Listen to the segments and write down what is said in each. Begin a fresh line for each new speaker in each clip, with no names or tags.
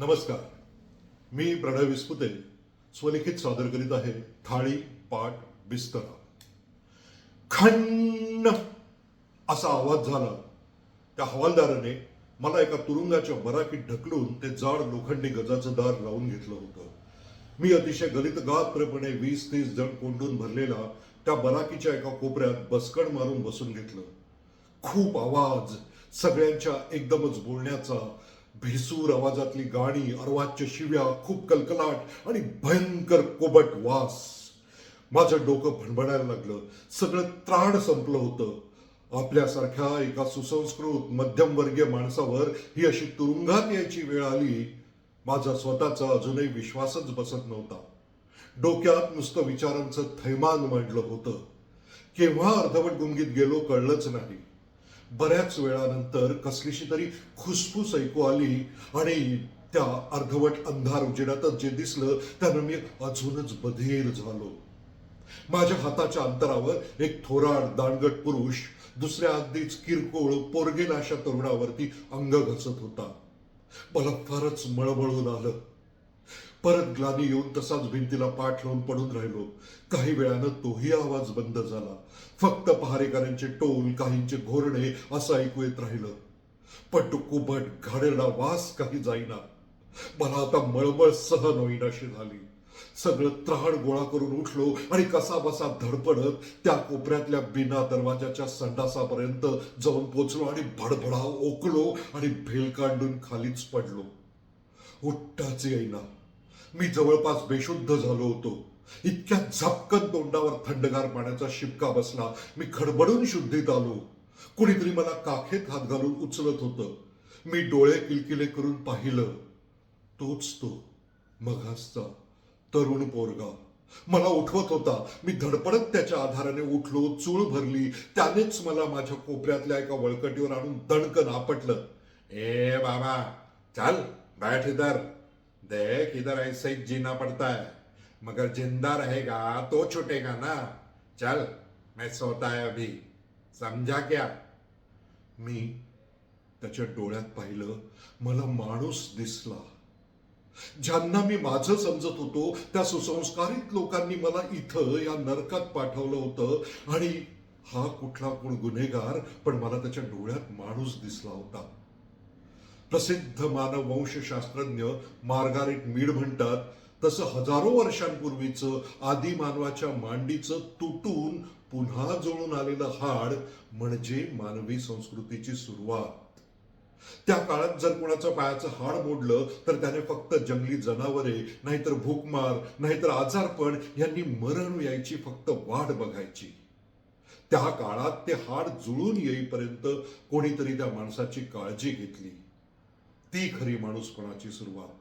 नमस्कार. मी प्रणय विस्पुते स्वलिखित सादर करीत आहे थाळी पाट बिस्तरा. खन्न असा आवाज झाला. त्या हवालदाराने मला एका तुरुंगाच्या बराकीत ढकलून ते जाड लोखंडी गजाचं दार लावून घेतलं होतं. मी अतिशय गलितगात्रपणे वीस तीस जण कोंडून भरलेला त्या बराकीच्या एका कोपऱ्यात बसकण मारून बसून घेतलं. खूप आवाज सगळ्यांच्या एकदमच बोलण्याचा भेसूर आवाजातली गाणी अर्वाच्य शिव्या खूप कलकलाट आणि भयंकर कोबट वास. माझं डोकं भणभणायला लागलं. सगळं त्राण संपलं होतं. आपल्यासारख्या एका सुसंस्कृत मध्यमवर्गीय माणसावर ही अशी तुरुंगात यायची वेळ आली. माझा स्वतःचा अजूनही विश्वासच बसत नव्हता. डोक्यात नुसतं विचारांचं थैमान मांडलं होतं. केव्हा अर्धवट गुंगीत गेलो कळलंच नाही. बऱ्याच वेळानंतर कसलीशी तरी खुसफूस ऐकू आली आणि त्या अर्धवट अंधार उजेडातच जे दिसलं त्यानं मी अजूनच बधीर झालो. माझ्या हाताच्या अंतरावर एक थोराड दांडगट पुरुष दुसऱ्या अगदीच किरकोळ पोरगेलाशा तरुणावरती अंग घसत होता. मला फारच मळमळून आलं. परत ग्लानी येऊन तसाच भिंतीला पाठ लावून पडून राहिलो. काही वेळानं तोही आवाज बंद झाला. फक्त पहारेकरांचे टोल काहींचे घोरणे असं ऐकू येत राहिलं. पण तो घाणेरडा वास काही जाईना. मला आता मळमळ सहन होईनाशी झाली. सगळं त्राण गोळा करून उठलो आणि कसा बसा धडपडत त्या कोपऱ्यातल्या बिना दरवाजाच्या संडासापर्यंत जाऊन पोचलो आणि भडभडा ओकलो आणि भेल कांडून खालीच पडलो. उठताच येईना. मी जवळपास बेशुद्ध झालो होतो. इतक्या झपकन तोंडावर थंडगार पाण्याचा शिपका बसला. मी खडबडून शुद्धीत आलो. कुणीतरी मला काखेत हात घालून उचलत होतं. मी डोळे किलकिले करून पाहिलं. तोच तो मघासचा तरुण पोरगा. मला उठवत होता. मी धडपडत त्याच्या आधाराने उठलो चूळ भरली. त्यानेच मला माझ्या कोपऱ्यातल्या एका वळकटीवर आणून दणकन आपटलं. ए बाबा चल बैठ इधर देख इधर ऐसे जीना पड़ता है. मगर जिंदा रहेगा तो छुटेगा ना। चल मैं सोता है अभी। समझा क्या? मी त्याच्या डोळ्यात पाहिलं मला माणूस दिसला. ज्यांना मी माझं समजत होतो त्या सुसंस्कारित लोकांनी मला इथं या नरकात पाठवलं होतं. आणि हा कुठला कोण गुन्हेगार पण मला त्याच्या डोळ्यात माणूस दिसला होता. प्रसिद्ध मानव वंशशास्त्रज्ञ मार्गारेट मीड म्हणतात तसं हजारो वर्षांपूर्वीचं आदिमानवाच्या मांडीचं तुटून पुन्हा जुळून आलेलं हाड म्हणजे मानवी संस्कृतीची सुरुवात. त्या काळात जर कुणाचं पायाचं हाड मोडलं तर त्याने फक्त जंगली जनावरे नाहीतर भूकमार नाहीतर आजारपण यांनी मरण यायची फक्त वाट बघायची. त्या काळात ते हाड जुळून येईपर्यंत कोणीतरी त्या माणसाची काळजी घेतली. ती खरी माणूसपणाची सुरुवात?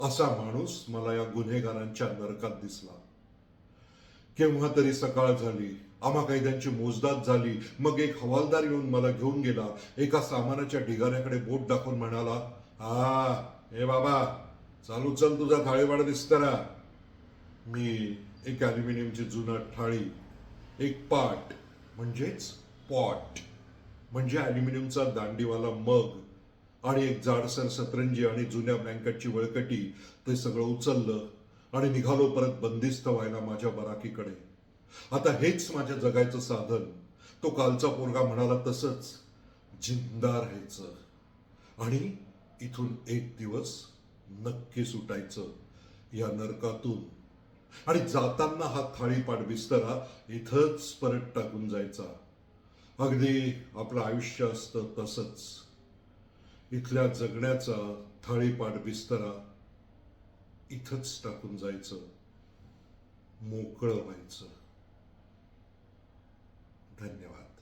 असा माणूस मला या गुन्हेगारांच्या नरकात दिसला. केव्हा तरी सकाळ झाली आम्हा कैद्यांची मोजदाद झाली मग एक हवालदार येऊन मला घेऊन गेला. एका सामानाच्या ढिगाऱ्याकडे बोट दाखवून म्हणाला हा हे बाबा चालू चल तुझा थाळीवाडा दिसतरा मी एक अल्युमिनियमची जुनाट थाळी एक पाट म्हणजेच पॉट म्हणजे अल्युमिनियमचा दांडीवाला मग आणि एक जाडसर सतरंजी आणि जुन्या ब्लँकेटची वळकटी ते सगळं उचललं आणि निघालो परत बंदिस्त व्हायला माझ्या बराकीकडे. आता हेच माझ्या जगायचं साधन. तो कालचा पोरगा म्हणाला तसंच जिंदा राहायचं आणि इथून एक दिवस नक्की सुटायचं या नरकातून. आणि जाताना हा थाळीपाट बिस्तरा इथंच परत टाकून जायचा. अगदी आपलं आयुष्य असतं तसंच. इथल्या जगण्याचा थाळीपाट बिस्तरा इथंच टाकून जायचं. मोकळं व्हायचं. धन्यवाद.